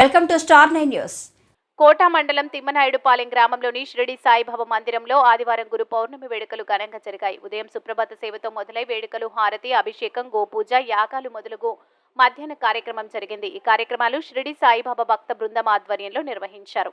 Welcome to star nine news. Kota మండలం తిమ్మనాయుడుపాలెం గ్రామంలోని షిరిడి సాయిబాబా మందిరంలో ఆదివారం గురు పౌర్ణమి వేడుకలు ఘనంగా జరిగాయి. ఉదయం సుప్రభాత సేవతో మొదలై వేడుకలు హారతి అభిషేకం గోపూజ యాగాలు మొదలుగు మధ్యాహ్న కార్యక్రమం జరిగింది. ఈ కార్యక్రమాలు షిరిడి సాయిబాబా భక్త బృందం ఆధ్వర్యంలో నిర్వహించారు.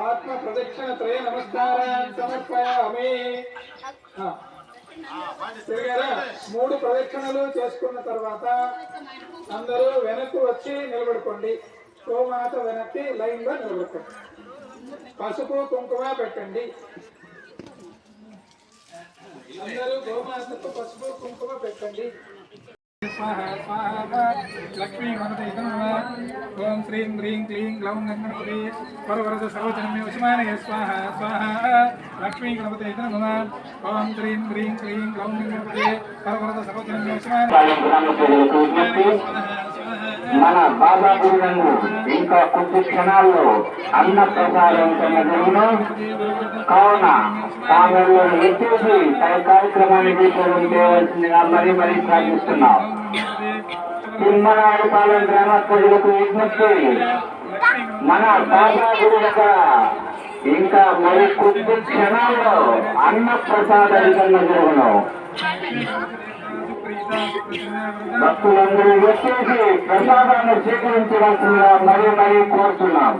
ఆత్మ ప్రదక్షిణ త్రయ నమస్కారాన్ని సమర్పయామి మూడు ప్రదక్షిణలు చేసుకున్న తర్వాత అందరూ వెనక్కి వచ్చి నిలబడుకోండి. గోమాత వెనక్కి లైన్గా నిలబడుకోండి. పసుపు కుంకుమ పెట్టండి. అందరూ గోమాతకు పసుపు కుంకుమ పెట్టండి. స్వాహ స్వాహ. లక్ష్మీ గణపతి ఓం శ్రీం హ్రీం క్లీం గ్లౌం గణపతి పరవరద సర్వజనమే ఉస్మానయ స్వాహ స్వాహ. లక్ష్మీ గణపతి నమ. ఓం శ్రీం హ్రీం క్లీం గ్లౌం గణపతి పరవరద సర్వజనమే ఉస్మానయ మన బాబా గురులను ఇంకా కొద్ది క్షణాల్లో అన్న ప్రసారం జరుగును కావున తామెల్లో ఎత్తేసి తన కార్యక్రమానికి తీసుకోవడం చేయవలసిందిగా మరీ మరీ సాగిస్తున్నాం తిమ్మనాడుపాలెం గ్రామ ప్రజలకు విజ్ఞప్తి. మన బాబా గురు దగ్గర ఇంకా మరి కొద్ది క్షణాల్లో అన్న ప్రసాద విధంగా జరుగును. భక్తులందరూ వచ్చేసి ప్రసాదాన్ని స్వీకరించవలసిందిగా మరీ మరీ కోరుతున్నాం.